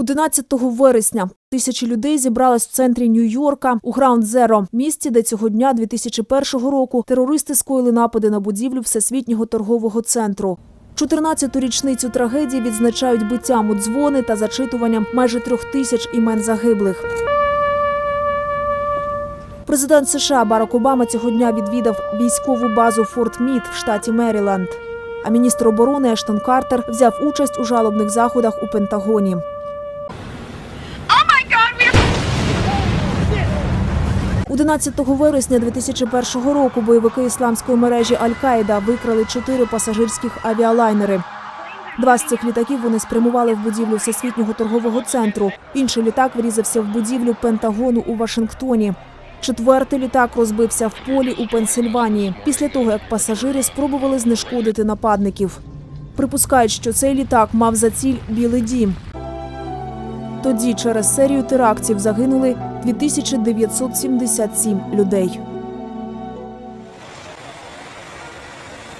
11 вересня тисячі людей зібрались в центрі Нью-Йорка у Граунд Зеро, місці, де цього дня 2001 року терористи скоїли напади на будівлю Всесвітнього торгового центру. 14-ту річницю трагедії відзначають биттям у дзвони та зачитуванням майже трьох тисяч імен загиблих. Президент США Барак Обама цього дня відвідав військову базу Форт Мід в штаті Меріленд. А міністр оборони Ештон Картер взяв участь у жалобних заходах у Пентагоні. 11 вересня 2001 року бойовики ісламської мережі Аль-Каїда викрали чотири пасажирських авіалайнери. Два з цих літаків вони спрямували в будівлю Всесвітнього торгового центру. Інший літак врізався в будівлю Пентагону у Вашингтоні. Четвертий літак розбився в полі у Пенсильванії після того, як пасажири спробували знешкодити нападників. Припускають, що цей літак мав за ціль Білий дім. Тоді через серію терактів загинули 2977 людей.